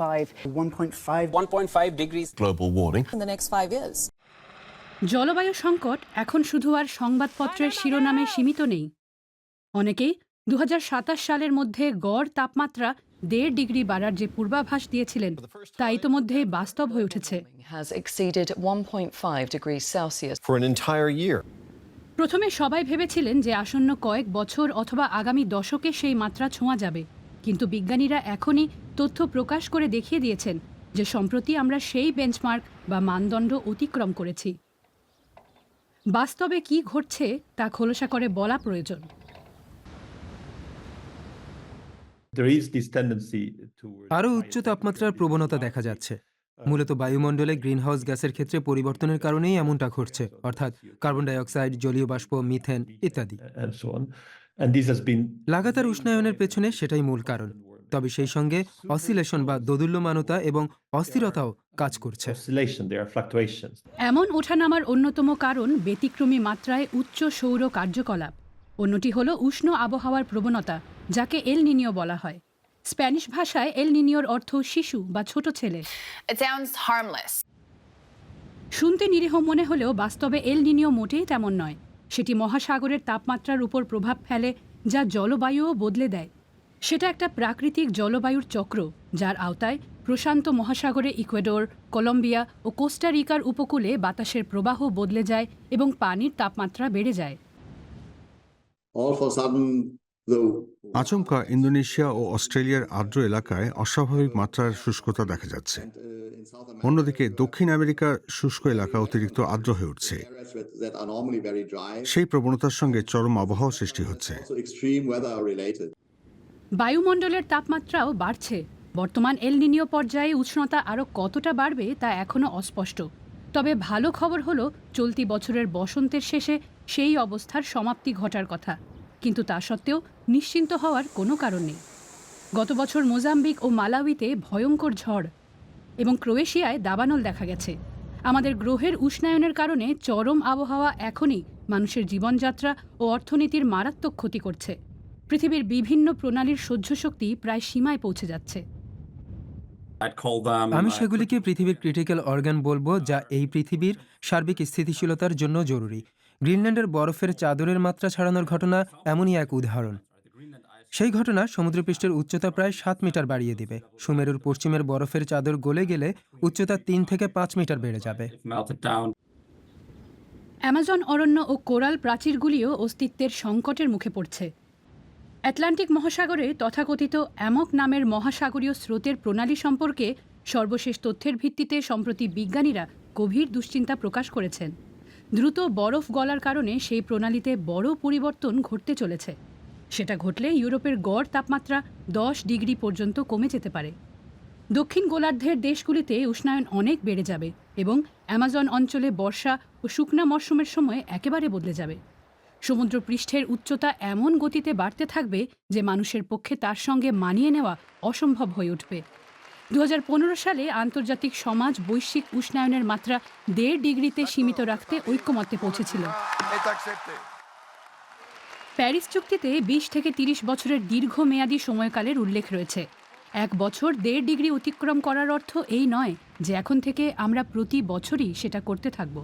1.5. 1.5 degrees global warming. in the next five years. জলবায়ু সংকট এখন শুধু আর সংবাদপত্রের শিরোনামে সীমিত নেই অনেকেই দু হাজার সাতাশ সালের মধ্যে গড় তাপমাত্রা দেড় ডিগ্রি বাড়ার যে পূর্বাভাস দিয়েছিলেন তা ইতোমধ্যেই বাস্তব হয়ে উঠেছে has exceeded 1.5 degrees Celsius. For an entire year, প্রথমে সবাই ভেবেছিলেন যে আসন্ন কয়েক বছর অথবা আগামী দশকে সেই মাত্রা ছোঁয়া যাবে কিন্তু বিজ্ঞানীরা এখনই তথ্য প্রকাশ করে দেখিয়ে দিয়েছেন যে সম্প্রতি আমরা সেই বেঞ্চমার্ক বা মানদণ্ড অতিক্রম করেছি। বাস্তবে কি ঘটছে তা খোলসা করে বলা প্রয়োজন। আরও উচ্চ তাপমাত্রার প্রবণতা দেখা যাচ্ছে। মূলত বায়ুমণ্ডলে গ্রিনহাউস গ্যাসের ক্ষেত্রে পরিবর্তনের কারণেই এমনটা ঘটছে অর্থাৎ কার্বন ডাই অক্সাইড জলীয় বাষ্প মিথেন ইত্যাদি। লাগাতার উষ্ণায়নের পেছনে সেটাই মূল কারণ। তবে সেই সঙ্গে অসিলেশন বা দোদুল্যমানতা এবং অস্থিরতাও কাজ করছে। এমন ওঠানামার অন্যতম কারণ ব্যতিক্রমী মাত্রায় উচ্চ সৌর কার্যকলাপ। অন্যটি হল উষ্ণ আবহাওয়ার প্রবণতা যাকে এল নিনিও বলা হয়। স্প্যানিশ ভাষায় এল নিনিওর অর্থ শিশু বা ছোট ছেলে। শুনতে নিরীহ মনে হলেও বাস্তবে এল নিনিও মোটেই তেমন নয়। সেটি মহাসাগরের তাপমাত্রার উপর প্রভাব ফেলে যা জলবায়ুও বদলে দেয়। সেটা একটা প্রাকৃতিক জলবায়ুর চক্র যার আওতায় প্রশান্ত মহাসাগরে ইকুয়েডর কলম্বিয়া ও কোস্টারিকার উপকূলে বাতাসের প্রবাহ বদলে যায় এবং পানির তাপমাত্রা বেড়ে যায়। আচমকা ইন্দোনেশিয়া ও অস্ট্রেলিয়ার আর্দ্র এলাকায় অস্বাভাবিক মাত্রার শুষ্কতা দেখা যাচ্ছে। অন্যদিকে দক্ষিণ আমেরিকার শুষ্ক এলাকা অতিরিক্ত আর্দ্র হয়ে উঠছে। সেই প্রবণতার সঙ্গে চরম আবহাওয়া সৃষ্টি হচ্ছে। বায়ুমণ্ডলের তাপমাত্রাও বাড়ছে। বর্তমান এল নিনিও পর্যায়ে উষ্ণতা আরও কতটা বাড়বে তা এখনও অস্পষ্ট। তবে ভালো খবর হলো, চলতি বছরের বসন্তের শেষে সেই অবস্থার সমাপ্তি ঘটার কথা। কিন্তু তা সত্ত্বেও নিশ্চিন্ত হওয়ার কোনো কারণ নেই। গত বছর মোজাম্বিক ও মালাউইতে ভয়ঙ্কর ঝড় এবং ক্রোয়েশিয়ায় দাবানল দেখা গেছে। আমাদের গ্রহের উষ্ণায়নের কারণে চরম আবহাওয়া এখনই মানুষের জীবনযাত্রা ও অর্থনীতির মারাত্মক ক্ষতি করছে। পৃথিবীর বিভিন্ন প্রণালীর সহ্য শক্তি প্রায় সীমায় পৌঁছে যাচ্ছে। আমি uh, সেগুলিকে পৃথিবীর ক্রিটিক্যাল অর্গান বলব যা এই পৃথিবীর সার্বিক স্থিতিশীলতার জন্য জরুরি। গ্রিনল্যান্ডের বরফের চাদরের মাত্রা ছাড়ানোর ঘটনা এমনই এক উদাহরণ। সেই ঘটনা সমুদ্রপৃষ্ঠের উচ্চতা প্রায় সাত মিটার বাড়িয়ে দিবে। সুমেরুর পশ্চিমের বরফের চাদর গলে গেলে উচ্চতা তিন থেকে পাঁচ মিটার বেড়ে যাবে। অ্যামাজন অরণ্য ও কোরাল প্রাচীরগুলিও অস্তিত্বের সংকটের মুখে পড়ছে। আটলান্টিক মহাসাগরে তথাকথিত অ্যামক নামের মহাসাগরীয় স্রোতের প্রণালী সম্পর্কে সর্বশেষ তথ্যের ভিত্তিতে সম্প্রতি বিজ্ঞানীরা গভীর দুশ্চিন্তা প্রকাশ করেছেন। দ্রুত বরফ গলার কারণে সেই প্রণালীতে বড় পরিবর্তন ঘটতে চলেছে। সেটা ঘটলে ইউরোপের গড় তাপমাত্রা দশ ডিগ্রি পর্যন্ত কমে যেতে পারে। দক্ষিণ গোলার্ধের দেশগুলিতে উষ্ণায়ন অনেক বেড়ে যাবে এবং অ্যামাজন অঞ্চলে বর্ষা ও শুকনা মরশুমের সময় একেবারে বদলে যাবে। সমুদ্র পৃষ্ঠের উচ্চতা এমন গতিতে বাড়তে থাকবে যে মানুষের পক্ষে তার সঙ্গে মানিয়ে নেওয়া অসম্ভব হয়ে উঠবে। দু হাজার পনেরো সালে আন্তর্জাতিক সমাজ বৈশ্বিক উষ্ণায়নের মাত্রা দেড় ডিগ্রিতে সীমিত রাখতে ঐক্যমত্যে পৌঁছেছিল। প্যারিস চুক্তিতে বিশ থেকে তিরিশ বছরের দীর্ঘমেয়াদী সময়কালের উল্লেখ রয়েছে। এক বছর দেড় ডিগ্রি অতিক্রম করার অর্থ এই নয় যে এখন থেকে আমরা প্রতি বছরই সেটা করতে থাকব।